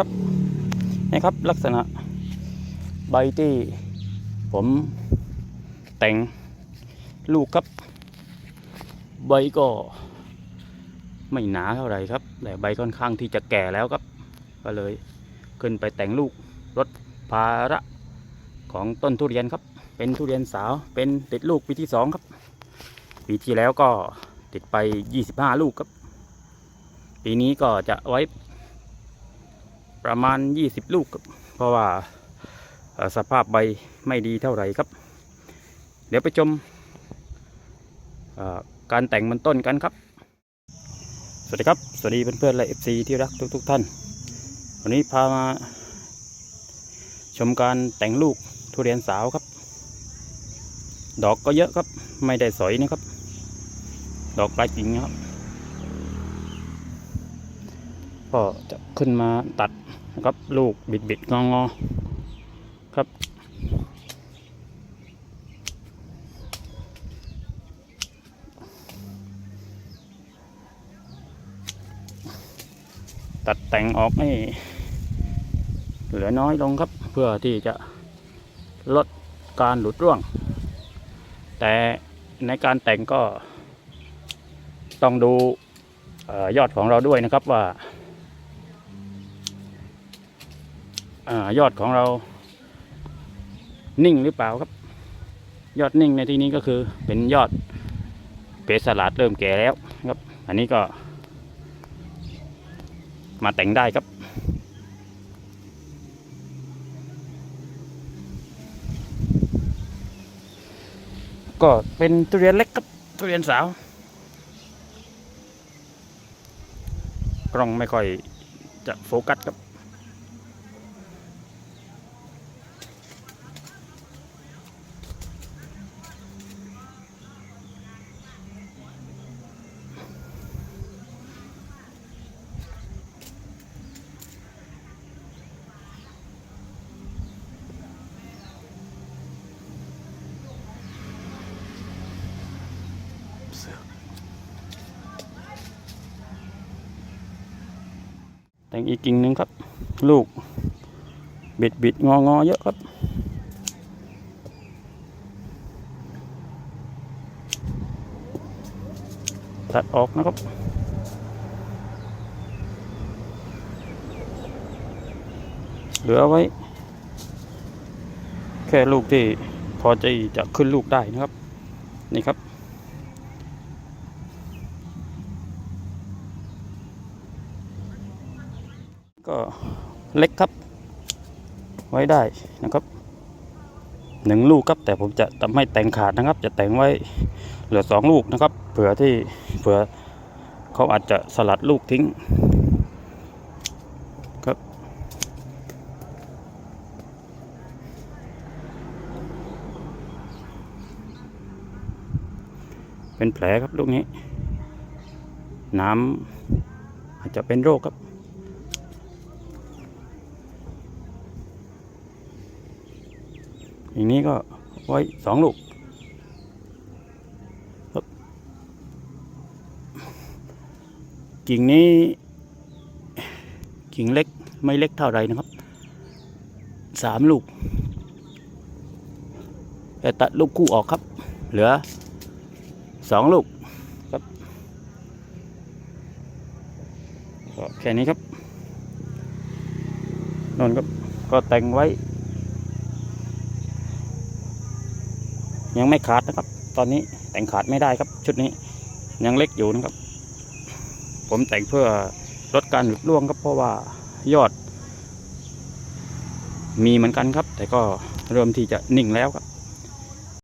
ครับนี่ครับลักษณะใบที่ผมแต่งลูกครับ ใบก็ไม่หนาเท่าไหร่ครับ แต่ใบค่อนข้างที่จะแก่แล้วครับ ก็เลยขึ้นไปแต่งลูกรถภาระของต้นทุเรียนครับ เป็นทุเรียนสาวเป็นติดลูกปีที่สองครับปีที่แล้วก็ติดไป 25 ลูกครับ ปีนี้ก็จะไว้ ประมาณ 20 ลูกครับเพราะว่าสภาพใบไม่ดีเท่าไหร่ครับ เดี๋ยวไปชมการแต่งมันต้นกันครับ สวัสดีครับ สวัสดีเพื่อนๆและ FC ที่รักทุกๆทท่าน วันนี้พามา ชมการแต่งลูกทุเรียนสาวครับ ดอกก็เยอะครับ ไม่ได้สอยนะครับ ดอกปลายกิ่งนะครับ ก็จะขึ้นมาตัดนะครับลูกบิดบิดงองอครับ ตัดแต่งออกให้เหลือน้อยลงครับเพื่อที่จะลดการหลุดร่วง แต่ในการแต่งก็ต้องดูออยอดของเราด้วยนะครับว่า อยอดของเรานิ่งหรือเปล่าครับ ยอดนิ่งในที่นี้ก็คือเป็นยอดเปสลัดเริ่มแก่แล้วครับ อันนี้ก็ มาแต่งได้ครับ ก็เป็นทุเรียนเล็กครับทุเรียนสาว กล้องไม่ค่อยจะโฟกัสครับ แต่งอีกกิ่งหนึ่งครับ ลูก บิดบิดงองอเยอะครับตัดออกนะครับเหลือไว้ แค่ลูกที่พอจะจะขึ้นลูกได้นะครับ นี่ครับ ก็เล็กครับ ไว้ได้นะครับหนึ่งลูกครับแต่ผมจะทำให้แต่งขาดนะครับ จะแต่งไว้เหลือสองลูกนะครับ เผื่อที่เผื่อเขาอาจจะสลัดลูกทิ้งครับ เป็นแผลครับลูกนี้ น้ำอาจจะเป็นโรคครับ อย่างนี้ก็ไว้สองลูก กิ่งนี้กิ่งเล็กไม่เล็กเท่าไรนะครับสามลูกแต่ตัดลูกคู่ออกครับ เหลือสองลูกครับก็แค่นี้ครับนนครับก็แต่งไว้ ยังไม่ขาดนะครับ ตอนนี้แต่งขาดไม่ได้ครับ ชุดนี้ยังเล็กอยู่นะครับ ผมแต่งเพื่อลดการหลุดร่วงครับ เพราะว่ายอด มีเหมือนกันครับ แต่ก็เริ่มที่จะนิ่งแล้วครับ